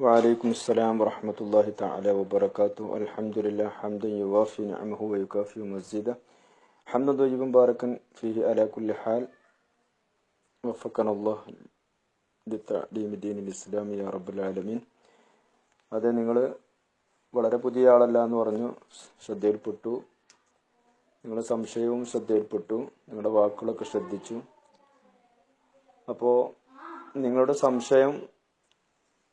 وعليكم السلام ورحمة الله تعالى وبركاته الحمد لله حمدا يوافي نعمه ويكافي مزيدا حمدا طيبا باركا فيه على كل حال وفقنا الله لتعليم دين الإسلام يا رب العالمين അതെ നിങ്ങൾ വളരെ പുതിയ ആളല്ല എന്ന് പറഞ്ഞു ശ്രദ്ധയിൽപ്പെട്ടു നിങ്ങളുടെ സംശയവും ശ്രദ്ധയിൽപ്പെട്ടു നിങ്ങളുടെ വാക്കുകളൊക്കെ ശ്രദ്ധിച്ചു അപ്പോൾ നിങ്ങളുടെ സംശയം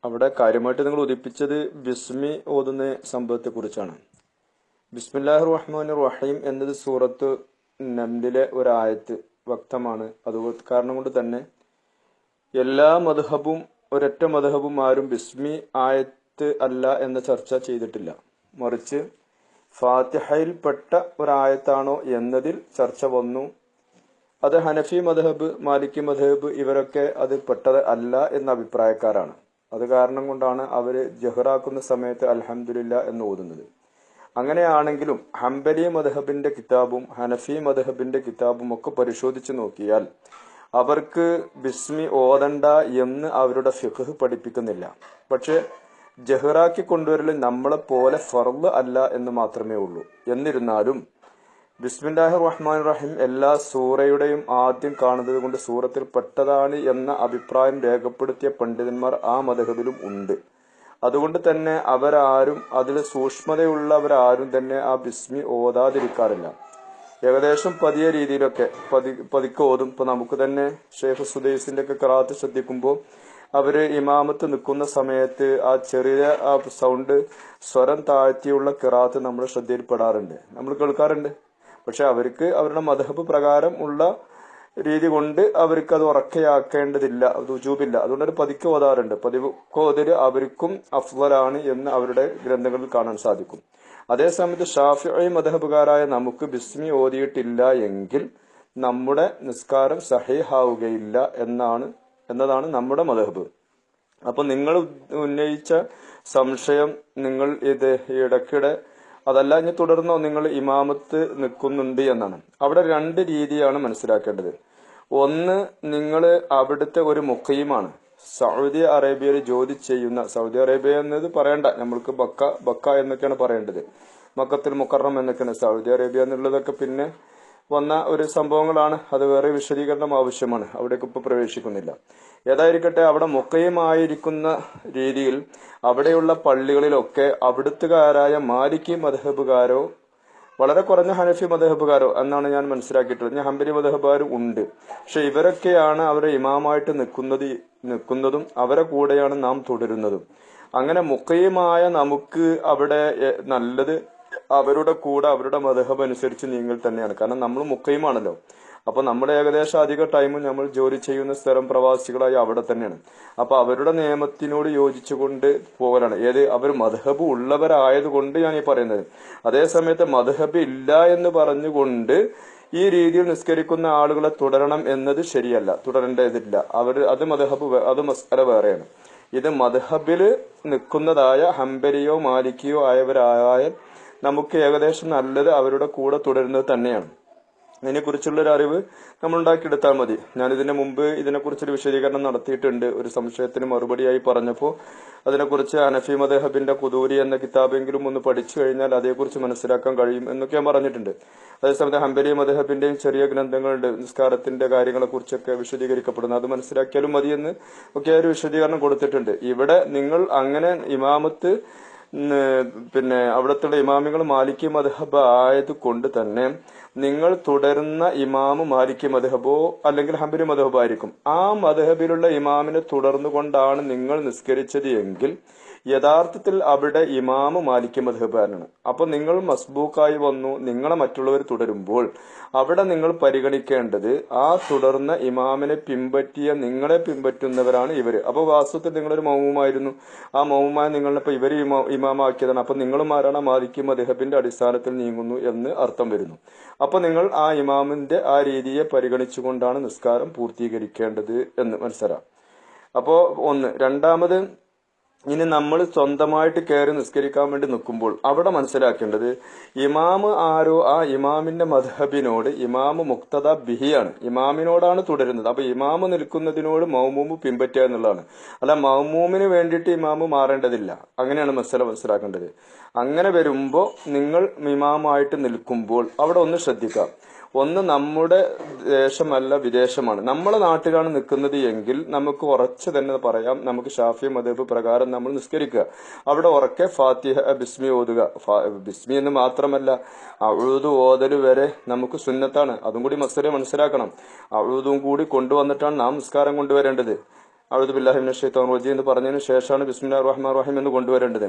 അവിടെ കാര്യമായിട്ട് നിങ്ങൾ ഉദിപ്പിച്ചത് ബിസ്മി ഓതുന്ന സംഭവത്തെ കുറിച്ചാണ് ബിസ്മില്ലാഹി റഹ്മാൻ റഹീം എന്നത് സൂറത്ത് നംലിലെ ഒരായത്ത് വ്യക്തമാണ് അത് കാരണം കൊണ്ട് തന്നെ എല്ലാ മധുഹബും ഒരൊറ്റ മധുഹബും ആരും ബിസ്മി ആയത്ത് അല്ല എന്ന ചർച്ച ചെയ്തിട്ടില്ല. മറിച്ച് ഫാത്തിഹയിൽപ്പെട്ട ഒരായത്താണോ എന്നതിൽ ചർച്ച വന്നു. അത് ഹനഫി മധഹബ് മാലിക്കി മധഹബ് ഇവരൊക്കെ അത് പെട്ടത് അല്ല എന്ന അഭിപ്രായക്കാരാണ്. അത് കാരണം കൊണ്ടാണ് അവർ ജഹറാക്കുന്ന സമയത്ത് അൽഹംദുലില്ല എന്ന് ഓതുന്നത്. അങ്ങനെയാണെങ്കിലും ഹംബലി മദഹബിന്റെ കിതാബും ഹനഫി മദഹബിന്റെ കിതാബും ഒക്കെ പരിശോധിച്ച് നോക്കിയാൽ അവർക്ക് ബിസ്മി ഓതണ്ട എന്ന് അവരുടെ ഫിഖ് പഠിപ്പിക്കുന്നില്ല. പക്ഷേ ജഹ്റാക്കി കൊണ്ടുവരൽ നമ്മളെ പോലെ ഫർൾ അല്ല എന്ന് മാത്രമേ ഉള്ളൂ. എന്നിരുന്നാലും ബിസ്മില്ലാഹി റഹ്മാൻ റഹീം എല്ലാ സൂറയുടെയും ആദ്യം കാണുന്നത് കൊണ്ട് സൂറത്തിൽ പെട്ടതാണ് എന്ന അഭിപ്രായം രേഖപ്പെടുത്തിയ പണ്ഡിതന്മാർ ആ മതഹബിലും ഉണ്ട്. അതുകൊണ്ട് തന്നെ അവരാരും അതിൽ സൂക്ഷ്മതയുള്ളവരാരും തന്നെ ആ ബിസ്മി ഓതാതിരിക്കാറില്ല. ഏകദേശം പതിയ രീതിയിലൊക്കെ പതി പതുക്കെ ഓതും. ഇപ്പൊ നമുക്ക് തന്നെ ഷെയ്ഖ് സുദൈസിന്റെ ഒക്കെ കറാത്ത് ശ്രദ്ധിക്കുമ്പോൾ അവർ ഇമാമത്ത് നിൽക്കുന്ന സമയത്ത് ആ ചെറിയ ആ സൗണ്ട് സ്വരം താഴ്ത്തിയുള്ള കിറാത്ത് നമ്മൾ ശ്രദ്ധയിൽപ്പെടാറുണ്ട്. നമ്മൾ കേൾക്കാറുണ്ട്? പക്ഷെ അവർക്ക് അവരുടെ മധബ് പ്രകാരം ഉള്ള രീതി കൊണ്ട് അവർക്ക് അത് ഉറക്കയാക്കേണ്ടതില്ല അത് ഉജൂബില്ല അതുകൊണ്ട് ഒരു പതുക്കെ ഓതാറുണ്ട്. പതിക്കോതിൽ അവർക്കും അഫ്വലാണ് എന്ന് അവരുടെ ഗ്രന്ഥങ്ങളിൽ കാണാൻ സാധിക്കും. അതേസമയത്ത് ഷാഫി മധഹബുകാരായ നമുക്ക് ബിസ്മി ഓതിയിട്ടില്ല എങ്കിൽ നമ്മുടെ നിസ്കാരം സഹേഹാവുകയില്ല എന്നാണ് എന്നതാണ് നമ്മുടെ മധഹബ്. അപ്പൊ നിങ്ങൾ ഉന്നയിച്ച സംശയം നിങ്ങൾ ഇത് ഇടയ്ക്കിടെ അതല്ല ഇനി തുടർന്നോ? നിങ്ങൾ ഇമാമത്ത് നിൽക്കുന്നുണ്ട് എന്നാണ്. അവിടെ രണ്ട് രീതിയാണ് മനസ്സിലാക്കേണ്ടത്. ഒന്ന് നിങ്ങൾ അവിടുത്തെ ഒരു മുഖയുമാണ് സൗദി അറേബ്യയിൽ ജോലി ചെയ്യുന്ന സൗദി അറേബ്യ എന്നത് പറയണ്ട. നമ്മൾക്ക് ബക്ക ബക്ക എന്നൊക്കെയാണ് പറയേണ്ടത്. മക്കത്തിൽ മുക്കറം എന്നൊക്കെയാണ് സൗദി അറേബ്യ എന്നുള്ളതൊക്കെ പിന്നെ വന്ന ഒരു സംഭവങ്ങളാണ്. അത് വേറെ വിശദീകരണം ആവശ്യമാണ്. അവിടേക്ക് ഇപ്പൊ പ്രവേശിക്കുന്നില്ല. ഏതായിരിക്കട്ടെ അവിടെ മുക്കയുമായിരിക്കുന്ന രീതിയിൽ അവിടെയുള്ള പള്ളികളിലൊക്കെ അവിടുത്തുകാരായ മാലിക്കി മധഹബുകാരോ വളരെ കുറഞ്ഞ ഹനഫി മധഹബുകാരോ എന്നാണ് ഞാൻ മനസ്സിലാക്കിയിട്ടുള്ളത്. ഞാൻ ഹംബരി മധഹബുകാരും ഉണ്ട്. പക്ഷെ ഇവരൊക്കെയാണ് അവരെ ഇമാമായിട്ട് നിൽക്കുന്നത് നിൽക്കുന്നതും അവരെ കൂടെയാണ് നാം തുടരുന്നതും. അങ്ങനെ മുക്കയുമായ നമുക്ക് അവിടെ നല്ലത് അവരുടെ കൂടെ അവരുടെ മതഹബ് അനുസരിച്ച് നീങ്ങൽ തന്നെയാണ്. കാരണം നമ്മൾ മുക്കയുമാണല്ലോ അപ്പൊ നമ്മുടെ ഏകദേശം അധിക ടൈമും നമ്മൾ ജോലി ചെയ്യുന്ന സ്ഥലം പ്രവാസികളായി അവിടെ തന്നെയാണ്. അപ്പൊ അവരുടെ നിയമത്തിനോട് യോജിച്ചുകൊണ്ട് പോകലാണ് ഏത് അവർ മധഹബ് ഉള്ളവരായതുകൊണ്ട് ഞാൻ ഈ പറയുന്നത്. അതേ സമയത്ത് മധബ് ഇല്ല എന്ന് പറഞ്ഞുകൊണ്ട് ഈ രീതിയിൽ നിസ്കരിക്കുന്ന ആളുകളെ തുടരണം എന്നത് ശരിയല്ല. തുടരേണ്ടതില്ല. അവർ അത് മധഹബ് അത് മസ്കര വേറെയാണ്. ഇത് മധഹബിൽ നിൽക്കുന്നതായ ഹംബരിയോ മാലിക്കിയോ ആയവരായാൽ നമുക്ക് ഏകദേശം നല്ലത് അവരുടെ കൂടെ തുടരുന്നത് തന്നെയാണ്. അതിനെക്കുറിച്ചുള്ള ഒരു അറിവ് നമ്മൾ ഉണ്ടാക്കിയെടുത്താൽ മതി. ഞാൻ ഇതിനു മുമ്പ് ഇതിനെക്കുറിച്ചൊരു വിശദീകരണം നടത്തിയിട്ടുണ്ട്. ഒരു സംശയത്തിന് മറുപടിയായി പറഞ്ഞപ്പോൾ അതിനെക്കുറിച്ച് അനഫി മദഹബിന്റെ കുതൂരി എന്ന കിതാബെങ്കിലും ഒന്ന് പഠിച്ചു കഴിഞ്ഞാൽ അതേക്കുറിച്ച് മനസ്സിലാക്കാൻ കഴിയും എന്നൊക്കെ ഞാൻ പറഞ്ഞിട്ടുണ്ട്. അതേസമയത്ത് ഹംബലി മദഹബിന്റെയും ചെറിയ ഗ്രന്ഥങ്ങളുണ്ട്. നിസ്കാരത്തിന്റെ കാര്യങ്ങളെ കുറിച്ചൊക്കെ വിശദീകരിക്കപ്പെടുന്നു. അത് മനസ്സിലാക്കിയാലും മതിയെന്ന് ഒക്കെ ഒരു വിശദീകരണം കൊടുത്തിട്ടുണ്ട്. ഇവിടെ നിങ്ങൾ അങ്ങനെ ഇമാമത്ത് പിന്നെ അവിടത്തുള്ള ഇമാമികൾ മാലിക്കി മദ്ഹബ് ആയത് കൊണ്ട് തന്നെ നിങ്ങൾ തുടരുന്ന ഇമാമ് മാലിക്കി മദ്ഹബോ അല്ലെങ്കിൽ ഹംബരി മദ്ഹബായിരിക്കും. ആ മദ്ഹബിലുള്ള ഇമാമിനെ തുടർന്നുകൊണ്ടാണ് നിങ്ങൾ നിസ്കരിച്ചത് എങ്കിൽ യഥാർത്ഥത്തിൽ അവിടെ ഇമാമ് മാലിക് മധുബാനാണ് അപ്പൊ നിങ്ങൾ മസ്ബൂക്കായി വന്നു നിങ്ങളെ മറ്റുള്ളവർ തുടരുമ്പോൾ അവിടെ നിങ്ങൾ പരിഗണിക്കേണ്ടത് ആ തുടർന്ന ഇമാമിനെ പിൻപറ്റിയ നിങ്ങളെ പിൻപറ്റുന്നവരാണ് ഇവർ. അപ്പൊ വാസ്തവത്തിൽ നിങ്ങളൊരു മൗമുമായിരുന്നു ആ മൗമുമായ നിങ്ങളെ ഇപ്പൊ ഇവർ ഇമാമാക്കിയതാണ്. അപ്പൊ നിങ്ങളും ആരാണ്? മാലിക് മധുഹബിന്റെ അടിസ്ഥാനത്തിൽ നീങ്ങുന്നു എന്ന് അർത്ഥം വരുന്നു. അപ്പൊ നിങ്ങൾ ആ ഇമാമിന്റെ ആ രീതിയെ പരിഗണിച്ചുകൊണ്ടാണ് നിസ്കാരം പൂർത്തീകരിക്കേണ്ടത് എന്ന് മനസ്സിലാക്കാം അപ്പോ ഒന്ന്. രണ്ടാമത് ഇനി നമ്മൾ സ്വന്തമായിട്ട് കയറി നിസ്കരിക്കാൻ വേണ്ടി നിൽക്കുമ്പോൾ അവിടെ മനസ്സിലാക്കേണ്ടത് ഇമാമ് ആരോ ആ ഇമാമിന്റെ മധബിനോട് ഇമാമ് മുക്തദ ബിഹിയാണ്. ഇമാമിനോടാണ് തുടരുന്നത്. അപ്പൊ ഇമാമ് നിൽക്കുന്നതിനോട് മൗമൂമ് പിൻപറ്റുക എന്നുള്ളതാണ്. അല്ല മൗമൂമിന് വേണ്ടിയിട്ട് ഇമാമ് മാറേണ്ടതില്ല. അങ്ങനെയാണ് മസല മനസ്സിലാക്കേണ്ടത്. അങ്ങനെ വരുമ്പോൾ നിങ്ങൾ ഇമാമായിട്ട് നിൽക്കുമ്പോൾ അവിടെ ഒന്ന് ശ്രദ്ധിക്കാം. ഒന്ന് നമ്മുടെ ദേശമല്ല വിദേശമാണ്. നമ്മളെ നാട്ടിലാണ് നിൽക്കുന്നത് എങ്കിൽ നമുക്ക് ഉറച്ചു തന്നെ പറയാം നമുക്ക് ഷാഫി മദേബ് പ്രകാരം നമ്മൾ നിസ്കരിക്കുക. അവിടെ ഉറക്കെ ഫാത്തിഹ ബിസ്മി ഓതുക. ബിസ്മി എന്ന് മാത്രമല്ല അഴുതു ഓതൽ വരെ നമുക്ക് സുന്നത്താണ്. അതും കൂടി മസ്സരെ മനസ്സിലാക്കണം. അഴുതും കൂടി കൊണ്ടുവന്നിട്ടാണ് നാം നിസ്കാരം കൊണ്ടുവരേണ്ടത്. അഴുദു ബില്ലാഹിമിൻ ഷെയ്ത്താൻ റജി എന്ന് പറഞ്ഞതിന് ശേഷമാണ് ബിസ്മില്ലാ റഹ്മാൻ റഹീം എന്ന് കൊണ്ടുവരേണ്ടത്.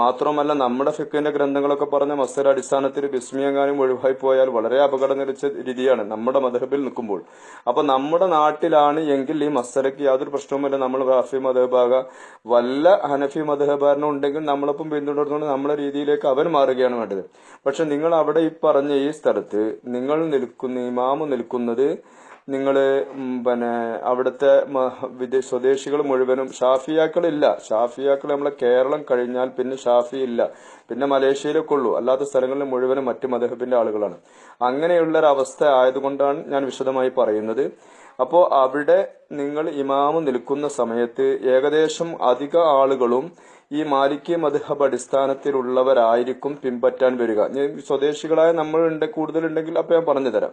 മാത്രമല്ല നമ്മുടെ ഫിക്കിന്റെ ഗ്രന്ഥങ്ങളൊക്കെ പറഞ്ഞ മസ്തര അടിസ്ഥാനത്തിൽ ബിസ്മിയെങ്ങാനും ഒഴിവായി പോയാൽ വളരെ അപകടം നിലച്ച രീതിയാണ് നമ്മുടെ മധബിൽ നിൽക്കുമ്പോൾ. അപ്പൊ നമ്മുടെ നാട്ടിലാണ് എങ്കിൽ ഈ മസ്തരയ്ക്ക് യാതൊരു പ്രശ്നവുമില്ല. നമ്മൾ റാഫി മധബാക വല്ല ഹനഫി മധബാരനും ഉണ്ടെങ്കിൽ നമ്മളൊപ്പം പിന്തുടർന്നുകൊണ്ട് നമ്മുടെ രീതിയിലേക്ക് അവൻ മാറുകയാണ് വേണ്ടത്. പക്ഷെ നിങ്ങൾ അവിടെ ഈ പറഞ്ഞ ഈ സ്ഥലത്ത് നിങ്ങൾ നിൽക്കുന്ന ഇമാമ് നിൽക്കുന്നത് നിങ്ങൾ പിന്നെ അവിടുത്തെ സ്വദേശികൾ മുഴുവനും ഷാഫിയാക്കളില്ല. ഷാഫിയാക്കൾ നമ്മളെ കേരളം കഴിഞ്ഞാൽ പിന്നെ ഷാഫി ഇല്ല പിന്നെ മലേഷ്യയിലൊക്കെ ഉള്ളൂ. അല്ലാത്ത സ്ഥലങ്ങളിൽ മുഴുവനും മറ്റു മദഹബിന്റെ ആളുകളാണ്. അങ്ങനെയുള്ള ഒരു അവസ്ഥ ആയതുകൊണ്ടാണ് ഞാൻ വിശദമായി പറയുന്നത്. അപ്പോൾ അവിടെ നിങ്ങൾ ഇമാമ് നിൽക്കുന്ന സമയത്ത് ഏകദേശം അധിക ആളുകളും ഈ മാലിക്കി മധുഹബ് അടിസ്ഥാനത്തിലുള്ളവരായിരിക്കും പിൻപറ്റാൻ വരിക. സ്വദേശികളായ നമ്മളുണ്ട് കൂടുതലുണ്ടെങ്കിൽ അപ്പൊ ഞാൻ പറഞ്ഞു തരാം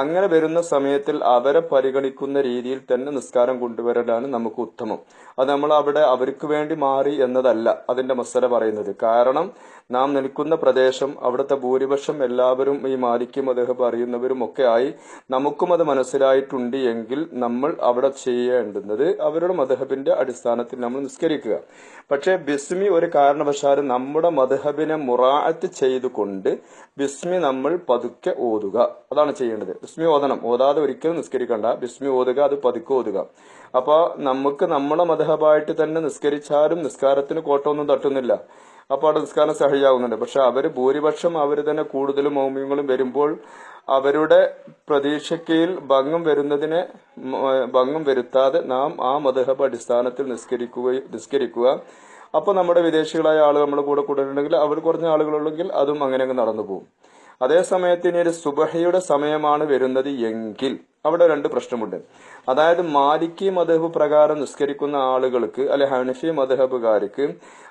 അങ്ങനെ വരുന്ന സമയത്തിൽ അവരെ പരിഗണിക്കുന്ന രീതിയിൽ തന്നെ നിസ്കാരം കൊണ്ടുവരലാണ് നമുക്ക് ഉത്തമം. അത് നമ്മൾ അവിടെ അവർക്ക് വേണ്ടി മാറി എന്നതല്ല അതിന്റെ മസല പറയുന്നത്. കാരണം നാം നിൽക്കുന്ന പ്രദേശം അവിടുത്തെ ഭൂരിപക്ഷം എല്ലാവരും ഈ മാലിക്യം അദ്ദേഹം അറിയുന്നവരും ഒക്കെ ആയി നമുക്കും അത് മനസ്സിലായിട്ടുണ്ട് എങ്കിൽ നമ്മൾ അവിടെ ചെയ്യേണ്ടുന്നത് അവരുടെ മധഹബിന്റെ അടിസ്ഥാനത്തിൽ നമ്മൾ നിസ്കരിക്കുക. പക്ഷേ ബിസ്മി ഒരു കാരണവശാലും നമ്മുടെ മധഹബിനെ മുറാഅത്ത് ചെയ്തുകൊണ്ട് ബിസ്മി നമ്മൾ പതുക്കെ ഓതുക. അതാണ് ചെയ്യേണ്ടത്. ബിസ്മി ഓതണം ഓതാതെ ഒരിക്കലും നിസ്കരിക്കണ്ട. ബിസ്മി ഓതുക അത് പതുക്കെ ഓതുക. അപ്പോൾ നമുക്ക് നമ്മളെ മതഹബായിട്ട് തന്നെ നിസ്കരിച്ചാലും നിസ്കാരത്തിന് കോട്ടമൊന്നും തട്ടുന്നില്ല. അപ്പോൾ അവിടെ നിസ്കാരം സഹിയാവുന്നുണ്ട്. പക്ഷെ അവർ ഭൂരിപക്ഷം അവർ തന്നെ കൂടുതലും മൗമ്യങ്ങളും വരുമ്പോൾ അവരുടെ പ്രതീക്ഷയ്ക്കയിൽ ഭംഗം വരുന്നതിനെ ഭംഗം വരുത്താതെ നാം ആ മതഹബ അടിസ്ഥാനത്തിൽ നിസ്കരിക്കുകയും നിസ്കരിക്കുക. അപ്പോൾ നമ്മുടെ വിദേശികളായ ആളുകൾ നമ്മുടെ കൂടെ കൂടെയുണ്ടെങ്കിൽ അവർ കുറഞ്ഞ ആളുകളുണ്ടെങ്കിൽ അതും അങ്ങനെ അങ്ങ് നടന്നു പോകും. അതേ സമയത്തിന് ഒരു സുബഹയുടെ സമയമാണ് വരുന്നത് എങ്കിൽ അവിടെ രണ്ട് പ്രശ്നമുണ്ട്. അതായത് മാലിക്കി മധബ് പ്രകാരം നിസ്കരിക്കുന്ന ആളുകൾക്ക് അല്ലെ ഹനഫി മധബുകാർക്ക്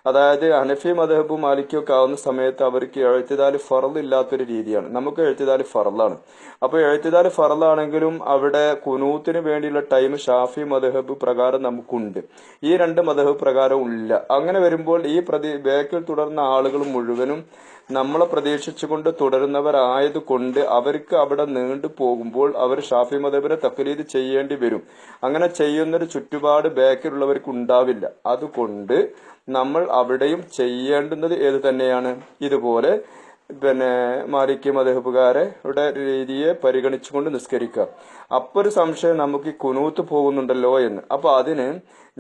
അതായത് ഹനഫി മധബ് മാലിക്കൊക്കെ ആവുന്ന സമയത്ത് അവർക്ക് എഴുത്തിതാൽ ഫറൽ ഇല്ലാത്തൊരു രീതിയാണ്. നമുക്ക് എഴുത്തിതാൽ ഫറലാണ് അപ്പൊ എഴുത്തിതാൽ ഫറലാണെങ്കിലും അവിടെ കുനൂത്തിന് വേണ്ടിയുള്ള ടൈം ഷാഫി മധബ് പ്രകാരം നമുക്കുണ്ട്. ഈ രണ്ട് മധബ് പ്രകാരവും ഇല്ല. അങ്ങനെ വരുമ്പോൾ ഈ പ്രതി ബേക്കിൽ തുടർന്ന ആളുകൾ മുഴുവനും നമ്മളെ പ്രതീക്ഷിച്ചുകൊണ്ട് തുടരുന്നവരായത് കൊണ്ട് അവർക്ക് അവിടെ നീണ്ടു പോകുമ്പോൾ അവർ ഷാഫി മതബിനെ തക്കലീത് ചെയ്യേണ്ടി വരും. അങ്ങനെ ചെയ്യുന്നൊരു ചുറ്റുപാട് ബാക്കിലുള്ളവർക്ക് ഉണ്ടാവില്ല. അതുകൊണ്ട് നമ്മൾ അവിടെയും ചെയ്യേണ്ടുന്നത് ഏത് തന്നെയാണ്? ഇതുപോലെ പിന്നെ മാലിക്യ ഇവിടെ രീതിയെ പരിഗണിച്ചുകൊണ്ട് നിസ്കരിക്കുക. അപ്പൊ ഒരു സംശയം നമുക്ക് ഈ കുനൂത്ത് പോകുന്നുണ്ടല്ലോ എന്ന്. അപ്പൊ അതിന്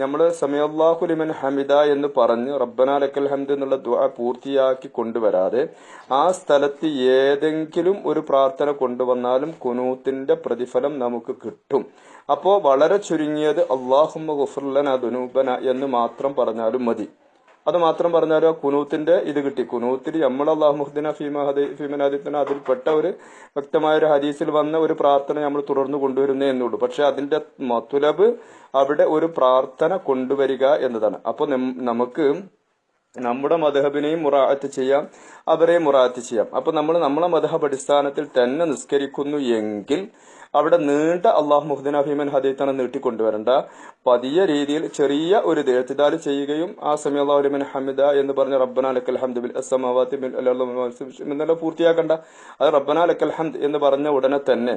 നമ്മൾ സമയല്ലാഹു ലിമൻ ഹമിദ എന്ന് പറഞ്ഞ് റബ്ബന ലക്കൽ ഹംദ് എന്നുള്ള ദുആ പൂർത്തിയാക്കി കൊണ്ടുവരാതെ ആ സ്ഥലത്ത് ഏതെങ്കിലും ഒരു പ്രാർത്ഥന കൊണ്ടുവന്നാലും കുനൂത്തിന്റെ പ്രതിഫലം നമുക്ക് കിട്ടും. അപ്പോ വളരെ ചുരുങ്ങിയത് അള്ളാഹുമ്മ ഗുഫർലന ദുനൂബന എന്ന് മാത്രം പറഞ്ഞാലും മതി. അത് മാത്രം പറഞ്ഞാലോ കുനൂത്തിന്റെ ഇത് കിട്ടി. കുനൂത്തിൽ നമ്മൾ അള്ളാഹു മുഹദ്ദിന ഫീമനാദിത്തന അതിൽപ്പെട്ട ഒരു വ്യക്തമായ ഒരു ഹദീസിൽ വന്ന ഒരു പ്രാർത്ഥന നമ്മൾ തുടർന്ന് കൊണ്ടുവരുന്നേ എന്നുള്ളൂ. പക്ഷെ അതിന്റെ മത്തുലബ് അവിടെ ഒരു പ്രാർത്ഥന കൊണ്ടുവരിക എന്നതാണ്. അപ്പൊ നമുക്ക് നമ്മുടെ മധഹബിനെയും മുറാത്ത് ചെയ്യാം അവരെയും മുറാത്ത് ചെയ്യാം. അപ്പൊ നമ്മൾ നമ്മളെ മധഹബ് അടിസ്ഥാനത്തിൽ തന്നെ നിസ്കരിക്കുന്നു എങ്കിൽ അവിടെ നീണ്ട അള്ളാഹു മുഹദ്ദിൻ അഫീമൻ ഹദീത്താണ് നീട്ടിക്കൊണ്ടുവരണ്ട. പതിയ രീതിയിൽ ചെറിയ ഒരു ദേഹത്തിദാൽ ചെയ്യുകയും ആ സമയം ഹമിദ എന്ന് പറഞ്ഞ റബ്ബന ലക്കൽ ഹംദ് ബിൽ അസമാവാത്തി എന്നെല്ലാം പൂർത്തിയാക്കണ്ട. അത് റബ്ബന ഹംദ് എന്ന് പറഞ്ഞ ഉടനെ തന്നെ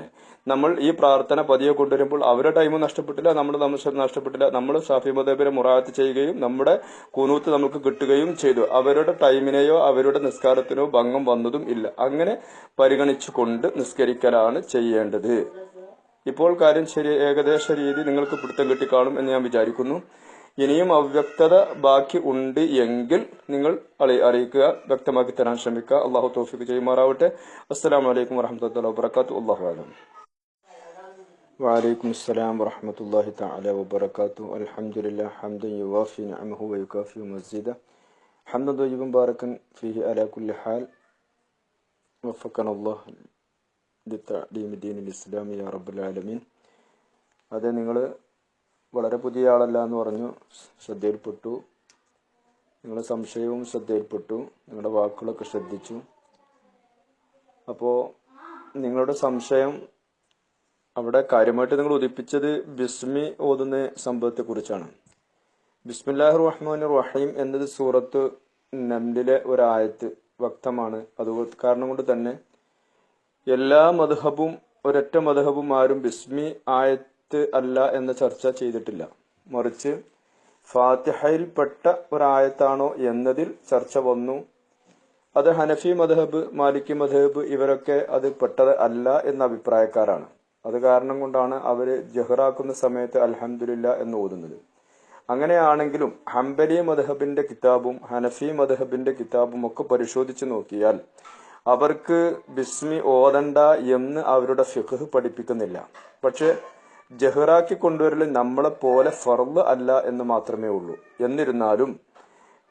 നമ്മൾ ഈ പ്രാർത്ഥന പതിയെ കൊണ്ടുവരുമ്പോൾ അവരുടെ ടൈമും നഷ്ടപ്പെട്ടില്ല നമ്മൾ നഷ്ടപ്പെട്ടില്ല. നമ്മൾ ഷാഫി മദേബിനെ മുറാത്ത് ചെയ്യുകയും നമ്മുടെ കുനൂത്ത് നമുക്ക് കിട്ടുകയും ചെയ്തു. അവരുടെ ടൈമിനെയോ അവരുടെ നിസ്കാരത്തിനോ ഭംഗം വന്നതും ഇല്ല. അങ്ങനെ പരിഗണിച്ചുകൊണ്ട് നിസ്കരിക്കലാണ് ചെയ്യേണ്ടത്. ഇപ്പോൾ കാര്യം ശരി ഏകദേശ രീതി നിങ്ങൾക്ക് പിടുത്തം കിട്ടിക്കാണും എന്ന് ഞാൻ വിചാരിക്കുന്നു ഇനിയും അവ്യക്തത ബാക്കി ഉണ്ട് എങ്കിൽ നിങ്ങൾ അറി- അറിയിക്കുക വ്യക്തമാക്കി തരാൻ ശ്രമിക്കുക അള്ളാഹു തോഫിക്ക് ചെയ്യുമാറാവട്ടെ അസ്സലാമലൈക്കും വറഹമത്തല്ല വാബർക്കാത്തു അള്ളാഹു ആലം وعليكم السلام ورحمة الله تعالى وبركاته الحمد لله حمدا يوافي نعمه ويكافي مزيدا حمدا طيبا باركا فيه على كل حال وفقنا الله ദിത്തീമിദ്ദീനിൽ ഇസ്ലാം യാ റബ്ബുലാലമീൻ അതെ നിങ്ങൾ വളരെ പുതിയ ആളല്ല എന്ന് പറഞ്ഞു ശ്രദ്ധയിൽപ്പെട്ടു. നിങ്ങളുടെ സംശയവും ശ്രദ്ധയിൽപ്പെട്ടു. നിങ്ങളുടെ വാക്കുകളൊക്കെ ശ്രദ്ധിച്ചു. അപ്പോൾ നിങ്ങളുടെ സംശയം അവിടെ കാര്യമായിട്ട് നിങ്ങൾ ഉദിപ്പിച്ചത് ബിസ്മി ഓതുന്ന സംഭവത്തെക്കുറിച്ചാണ്. ബിസ്മില്ലാഹു റഹ്മാൻ റഹീം എന്നത് സൂറത്ത് നംലിലെ ഒരായത്ത് വ്യക്തമാണ്. അതുകൊണ്ട് കാരണം കൊണ്ട് തന്നെ എല്ലാ മധുഹബും ഒരൊറ്റ മധുഹബും ആരും ബിസ്മി ആയത്ത് അല്ല എന്ന ചർച്ച ചെയ്തിട്ടില്ല. മറിച്ച് ഫാത്തിഹയിൽപ്പെട്ട ഒരായത്താണോ എന്നതിൽ ചർച്ച വന്നു. അത് ഹനഫി മധുഹബ് മാലിക്കി മധുഹബ് ഇവരൊക്കെ അത് പെട്ടത് അല്ല എന്ന അഭിപ്രായക്കാരാണ്. അത് കാരണം കൊണ്ടാണ് അവർ ജഹ്റാക്കുന്ന സമയത്ത് അലഹമില്ല എന്ന് ഓതുന്നത്. അങ്ങനെയാണെങ്കിലും ഹംബലി മധുഹബിന്റെ കിതാബും ഹനഫി മധുഹബിന്റെ കിതാബും ഒക്കെ പരിശോധിച്ചു നോക്കിയാൽ അവർക്ക് ബിസ്മി ഓതണ്ട എന്ന് അവരുടെ ഫിഖ് പഠിപ്പിക്കുന്നില്ല. പക്ഷെ ജഹ്റാക്കി കൊണ്ടുവരൽ നമ്മളെ പോലെ ഫർദ് അല്ല എന്ന് മാത്രമേ ഉള്ളൂ. എന്നിരുന്നാലും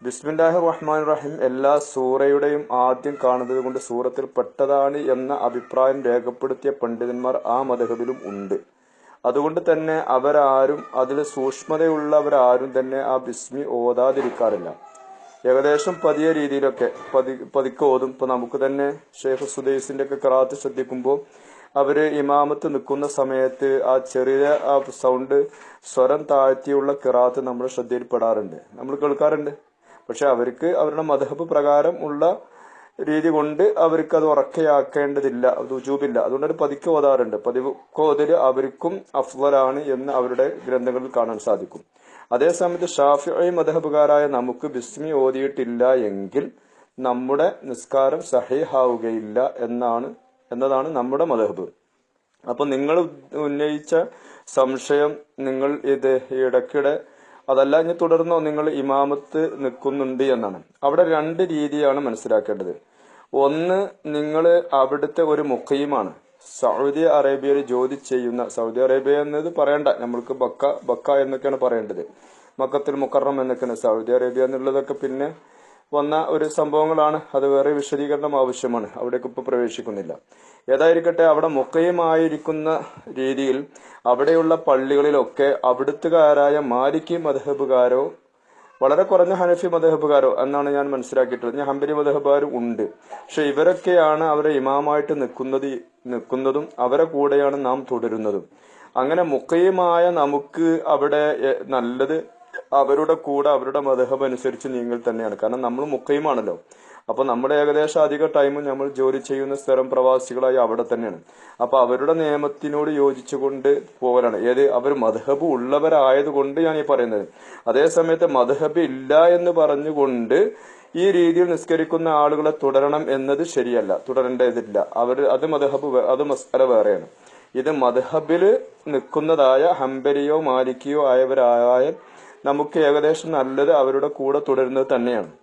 ബിസ്മില്ലാഹി റഹ്മാൻ റഹീം എല്ലാ സൂറയുടെയും ആദ്യം കാണുന്നത് കൊണ്ട് സൂറത്തിൽ പെട്ടതാണ് എന്ന അഭിപ്രായം രേഖപ്പെടുത്തിയ പണ്ഡിതന്മാർ ആ മതഹബിലും ഉണ്ട്. അതുകൊണ്ട് തന്നെ അവരാരും അതിൽ സൂക്ഷ്മതയുള്ളവരാരും തന്നെ ആ ബിസ്മി ഓതാതിരിക്കാറില്ല. ഏകദേശം പതിയ രീതിയിലൊക്കെ പതി പതുക്കെ ഓതും. ഇപ്പൊ നമുക്ക് തന്നെ ഷെയ്ഖ് സുദൈസിന്റെ ഒക്കെ കറാത്ത് ശ്രദ്ധിക്കുമ്പോൾ അവർ ഇമാമത്ത് നിൽക്കുന്ന സമയത്ത് ആ ചെറിയ ആ സൗണ്ട് സ്വരം താഴ്ത്തിയുള്ള കിറാത്ത് നമ്മൾ ശ്രദ്ധയിൽപ്പെടാറുണ്ട്. നമ്മൾ കേൾക്കാറുണ്ട്. പക്ഷെ അവർക്ക് അവരുടെ മധബ് പ്രകാരം ഉള്ള രീതി കൊണ്ട് അവർക്ക് അത് ഉറക്കയാക്കേണ്ടതില്ല അത് ഉജൂബില്ല. അതുകൊണ്ട് അവർ പതുക്കെ ഓതാറുണ്ട്. പതിവ് ഓതൽ അവർക്കും അഫ്വലാണ് എന്ന് അവരുടെ ഗ്രന്ഥങ്ങളിൽ കാണാൻ സാധിക്കും. അതേസമയത്ത് ഷാഫി മധബുകാരായ നമുക്ക് ബിസ്മി ഓതിയിട്ടില്ല എങ്കിൽ നമ്മുടെ നിസ്കാരം സഹിഹാവുകയില്ല എന്നാണ് എന്നതാണ് നമ്മുടെ മതഹബ് അപ്പൊ നിങ്ങൾ ഉന്നയിച്ച സംശയം നിങ്ങൾ ഇത് ഇടയ്ക്കിടെ അതല്ല ഇനി തുടർന്നോ നിങ്ങൾ ഇമാമത്ത് നിൽക്കുന്നുണ്ട് എന്നാണ്. അവിടെ രണ്ട് രീതിയാണ് മനസ്സിലാക്കേണ്ടത്. ഒന്ന് നിങ്ങൾ അവിടുത്തെ ഒരു മുഖയുമാണ് സൗദി അറേബ്യയിൽ ജോലി ചെയ്യുന്ന സൗദി അറേബ്യ എന്നത് പറയണ്ട. നമ്മൾക്ക് ബക്ക ബക്ക എന്നൊക്കെയാണ് പറയേണ്ടത്. മക്കത്തിൽ മുക്കറം എന്നൊക്കെയാണ്. സൗദി അറേബ്യ എന്നുള്ളതൊക്കെ പിന്നെ വന്ന ഒരു സംഭവങ്ങളാണ്. അത് വേറെ വിശദീകരണം ആവശ്യമാണ്. അവിടേക്ക് ഇപ്പൊ പ്രവേശിക്കുന്നില്ല. ഏതായിരിക്കട്ടെ അവിടെ മുക്കയുമായിരിക്കുന്ന രീതിയിൽ അവിടെയുള്ള പള്ളികളിലൊക്കെ അവിടുത്തുകാരായ മാലിക്കി മധബുകാരോ വളരെ കുറഞ്ഞ ഹനഫി മതഹബുകാരോ എന്നാണ് ഞാൻ മനസ്സിലാക്കിയിട്ടുള്ളത്. ഞാൻ ഹംബരി മതഹബുകാരും ഉണ്ട്. പക്ഷെ ഇവരൊക്കെയാണ് അവരെ ഇമാമായിട്ട് നിൽക്കുന്നത് നിൽക്കുന്നതും അവരെ കൂടെയാണ് നാം തുടരുന്നതും. അങ്ങനെ മുഖയുമായ നമുക്ക് അവിടെ നല്ലത് അവരുടെ കൂടെ അവരുടെ മതഹബ് അനുസരിച്ച് നീങ്ങൽ തന്നെയാണ്. കാരണം നമ്മൾ മുഖയുമാണല്ലോ. അപ്പൊ നമ്മുടെ ഏകദേശം അധിക ടൈമും നമ്മൾ ജോലി ചെയ്യുന്ന സ്ഥലം പ്രവാസികളായി അവിടെ തന്നെയാണ്. അപ്പൊ അവരുടെ നിയമത്തിനോട് യോജിച്ചുകൊണ്ട് പോകലാണ് ഏത്? അവർ മധബ് ഉള്ളവരായതുകൊണ്ട് ഞാൻ ഈ പറയുന്നത്. അതേസമയത്ത് മധബ് ഇല്ല എന്ന് പറഞ്ഞുകൊണ്ട് ഈ രീതിയിൽ നിസ്കരിക്കുന്ന ആളുകളെ തുടരണം എന്നത് ശരിയല്ല. തുടരേണ്ടതില്ല. അവർ അത് മധഹബ് അത് മസ്അല വേറെയാണ്. ഇത് മധബിൽ നിൽക്കുന്നതായ ഹംബരിയോ മാലിക്കിയോ ആയവരായാൽ നമുക്ക് ഏകദേശം നല്ലത് അവരുടെ കൂടെ തുടരുന്നത് തന്നെയാണ്.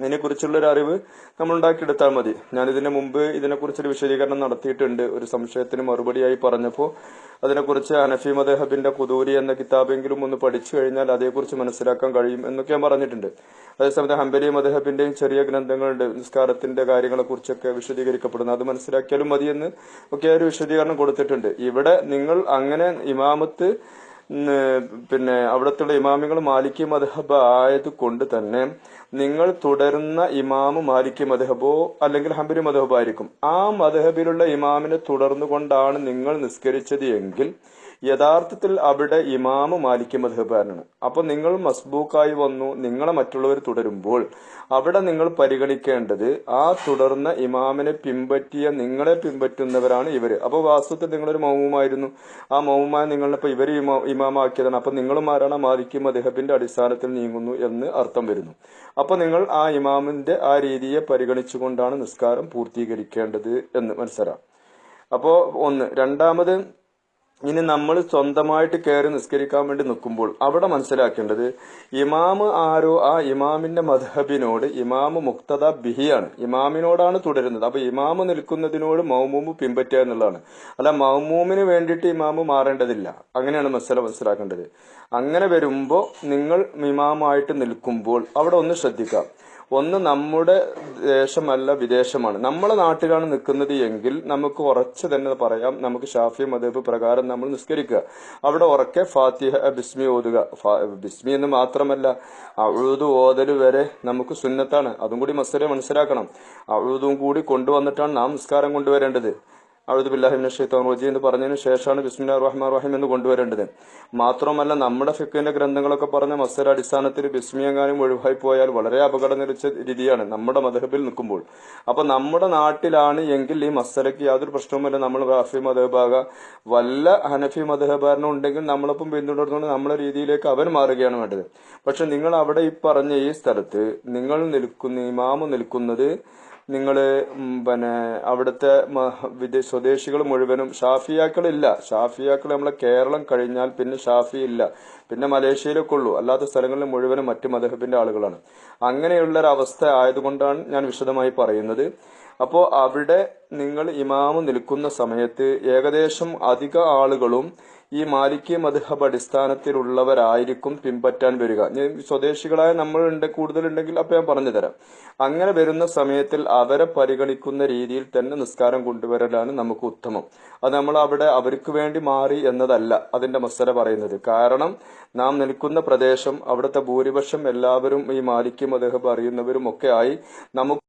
ഇതിനെക്കുറിച്ചുള്ള ഒരു അറിവ് നമ്മൾ ഉണ്ടാക്കിയെടുത്താൽ മതി. ഞാൻ ഇതിനു മുമ്പ് ഇതിനെക്കുറിച്ചൊരു വിശദീകരണം നടത്തിയിട്ടുണ്ട്. ഒരു സംശയത്തിന് മറുപടിയായി പറഞ്ഞപ്പോൾ അതിനെക്കുറിച്ച് അനഫി മദഹബിന്റെ കുതൂരി എന്ന കിതാബെങ്കിലും ഒന്ന് പഠിച്ചു കഴിഞ്ഞാൽ അതേക്കുറിച്ച് മനസ്സിലാക്കാൻ കഴിയും എന്നൊക്കെ ഞാൻ പറഞ്ഞിട്ടുണ്ട്. അതേസമയത്ത് ഹംബലി മദഹബിന്റെയും ചെറിയ ഗ്രന്ഥങ്ങളുണ്ട്. നിസ്കാരത്തിന്റെ കാര്യങ്ങളെ കുറിച്ചൊക്കെ വിശദീകരിക്കപ്പെടുന്നു. അത് മനസ്സിലാക്കിയാലും മതിയെന്ന് ഒക്കെ ഒരു വിശദീകരണം കൊടുത്തിട്ടുണ്ട്. ഇവിടെ നിങ്ങൾ അങ്ങനെ ഇമാമത്ത് പിന്നെ അവിടത്തുള്ള ഇമാമികൾ മാലിക്കി മധബ് ആയത് കൊണ്ട് തന്നെ നിങ്ങൾ തുടരുന്ന ഇമാമ് മാലിക്കി മധബോ അല്ലെങ്കിൽ ഹംബരി മധബോ ആയിരിക്കും ആ മധബിലുള്ള ഇമാമിനെ തുടർന്നുകൊണ്ടാണ് നിങ്ങൾ നിസ്കരിച്ചത് എങ്കിൽ യഥാർത്ഥത്തിൽ അവിടെ ഇമാമ് മാലിക് മധുബാനാണ് അപ്പൊ നിങ്ങൾ മസ്ബൂക്കായി വന്നു നിങ്ങളെ മറ്റുള്ളവർ തുടരുമ്പോൾ അവിടെ നിങ്ങൾ പരിഗണിക്കേണ്ടത് ആ തുടർന്ന ഇമാമിനെ പിൻപറ്റിയ നിങ്ങളെ പിൻപറ്റുന്നവരാണ് ഇവർ. അപ്പൊ വാസ്തവത്തിൽ നിങ്ങളൊരു മൗമുമായിരുന്നു ആ മൗമായ നിങ്ങളിപ്പോ ഇവർ ഇമാമാക്കിയതാണ്. അപ്പൊ നിങ്ങളും ആരാണ് മാലിക് മധുഹബിന്റെ അടിസ്ഥാനത്തിൽ നീങ്ങുന്നു എന്ന് അർത്ഥം വരുന്നു. അപ്പൊ നിങ്ങൾ ആ ഇമാമിന്റെ ആ രീതിയെ പരിഗണിച്ചുകൊണ്ടാണ് നിസ്കാരം പൂർത്തീകരിക്കേണ്ടത് എന്ന് മനസ്സിലാക്കാം അപ്പോ ഒന്ന്. രണ്ടാമത് ഇനി നമ്മൾ സ്വന്തമായിട്ട് കയറി നിസ്കരിക്കാൻ വേണ്ടി നിൽക്കുമ്പോൾ അവിടെ മനസ്സിലാക്കേണ്ടത് ഇമാമ് ആരോ ആ ഇമാമിന്റെ മധബിനോട് ഇമാമ് മുക്തദ ബിഹിയാണ്. ഇമാമിനോടാണ് തുടരുന്നത്. അപ്പൊ ഇമാമ് നിൽക്കുന്നതിനോട് മൗമൂമ് പിൻപറ്റുക എന്നുള്ളതാണ്. അല്ല മൗമൂമിന് വേണ്ടിയിട്ട് ഇമാമ് മാറേണ്ടതില്ല. അങ്ങനെയാണ് മസല മനസ്സിലാക്കേണ്ടത്. അങ്ങനെ വരുമ്പോൾ നിങ്ങൾ ഇമാമായിട്ട് നിൽക്കുമ്പോൾ അവിടെ ഒന്ന് ശ്രദ്ധിക്കാം ഒന്ന് നമ്മുടെ ദേശമല്ല വിദേശമാണ്. നമ്മളെ നാട്ടിലാണ് നിൽക്കുന്നത് എങ്കിൽ നമുക്ക് ഉറച്ചു തന്നെ പറയാം നമുക്ക് ഷാഫി മദേബ് പ്രകാരം നമ്മൾ നിസ്കരിക്കുക. അവിടെ ഉറക്കെ ഫാത്തിഹ ബിസ്മി ഓതുക. ബിസ്മി എന്ന് മാത്രമല്ല അഴുതു ഓതൽ വരെ നമുക്ക് സുന്നത്താണ്. അതും കൂടി മസലെ മനസ്സിലാക്കണം. അഴുതും കൂടി കൊണ്ടുവന്നിട്ടാണ് നാം നിസ്കാരം കൊണ്ടുവരേണ്ടത്. അഴുദു ബില്ലാഹിമിന് ഷെയ്ത്താൻ റോജി എന്ന് പറഞ്ഞതിന് ശേഷമാണ് ബിസ്മില്ല റഹ്മാൻ റഹീം എന്ന് കൊണ്ടുവരേണ്ടത്. മാത്രമല്ല നമ്മുടെ ഫിക്കിന്റെ ഗ്രന്ഥങ്ങളൊക്കെ പറഞ്ഞ മസ്സര അടിസ്ഥാനത്തിൽ ബിസ്മിയെങ്ങാനും ഒഴിവായി പോയാൽ വളരെ അപകടം നിറച്ച രീതിയാണ് നമ്മുടെ മധബിൽ നിൽക്കുമ്പോൾ. അപ്പൊ നമ്മുടെ നാട്ടിലാണ് എങ്കിൽ ഈ മസ്സരയ്ക്ക് യാതൊരു പ്രശ്നവുമില്ല. നമ്മൾ റാഫി മധബാക വല്ല ഹനഫി മധബാരനും ഉണ്ടെങ്കിൽ നമ്മളൊപ്പം പിന്തുടർന്നുകൊണ്ട് നമ്മുടെ രീതിയിലേക്ക് അവൻ മാറുകയാണ് വേണ്ടത്. പക്ഷെ നിങ്ങൾ അവിടെ ഈ പറഞ്ഞ ഈ സ്ഥലത്ത് നിങ്ങൾ നിൽക്കുന്ന ഇമാമ് നിൽക്കുന്നത് നിങ്ങൾ ഉം, പിന്നെ അവിടുത്തെ സ്വദേശികൾ മുഴുവനും ഷാഫിയാക്കളില്ല. ഷാഫിയാക്കൾ നമ്മളെ കേരളം കഴിഞ്ഞാൽ പിന്നെ ഷാഫി ഇല്ല പിന്നെ മലേഷ്യയിലൊക്കെ ഉള്ളൂ. അല്ലാത്ത സ്ഥലങ്ങളിൽ മുഴുവനും മറ്റു മതഹബിന്റെ ആളുകളാണ്. അങ്ങനെയുള്ള ഒരു അവസ്ഥ ആയതുകൊണ്ടാണ് ഞാൻ വിശദമായി പറയുന്നത്. അപ്പോൾ അവിടെ നിങ്ങൾ ഇമാമ് നിൽക്കുന്ന സമയത്ത് ഏകദേശം അധിക ആളുകളും ഈ മാലിക്കി മധുഹബ് അടിസ്ഥാനത്തിലുള്ളവരായിരിക്കും പിൻപറ്റാൻ വരിക. സ്വദേശികളായ സ്വദേശികളായ നമ്മളുണ്ട് കൂടുതലുണ്ടെങ്കിൽ അപ്പൊ ഞാൻ പറഞ്ഞു തരാം. അങ്ങനെ വരുന്ന സമയത്തിൽ അവരെ പരിഗണിക്കുന്ന രീതിയിൽ തന്നെ നിസ്കാരം കൊണ്ടുവരലാണ് നമുക്ക് ഉത്തമം. അത് നമ്മൾ അവിടെ അവർക്ക് വേണ്ടി മാറി എന്നതല്ല അതിന്റെ മസല പറയുന്നത്. കാരണം നാം നിൽക്കുന്ന പ്രദേശം അവിടുത്തെ ഭൂരിപക്ഷം എല്ലാവരും ഈ മാലിക്കി മധുഹബ് അറിയുന്നവരും ഒക്കെ ആയി നമുക്ക്